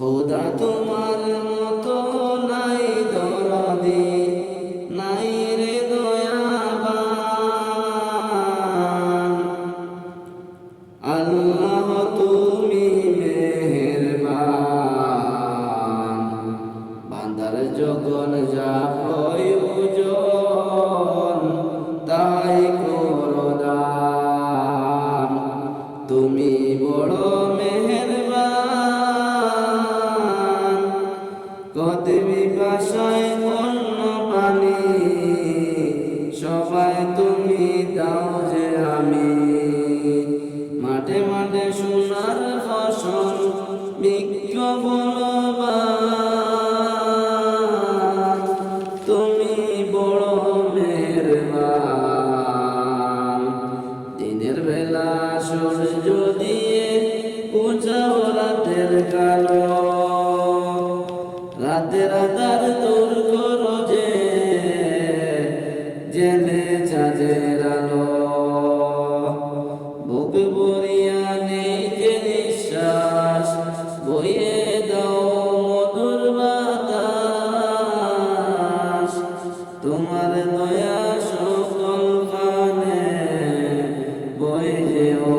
খোদা তোমার মতো নাই দরদি, নাই রে দয়াবান। আল্লাহ তুমি মেহেরবান। বান্দার যখন যা হয় ওজন তাই তুমি বড় কদমি বাসায় অন্য পানি সবাই তুমি দাও যে আমি। মাঠে মাঠে সোনার ফসল বিজ্ঞ বলবান তুমি বড় মেহরবান। দিনের বেলা সূর্য দিয়ে উজাও রাতের কালো। রাতের আধার দূর করো যে জেনে চাঁদের আলো। বুক বরিয়া নেই যে নিঃশ্বাস, বইয়ে দাও মধুর বাতাস। তোমার দয়া সকল কানে বই যে ও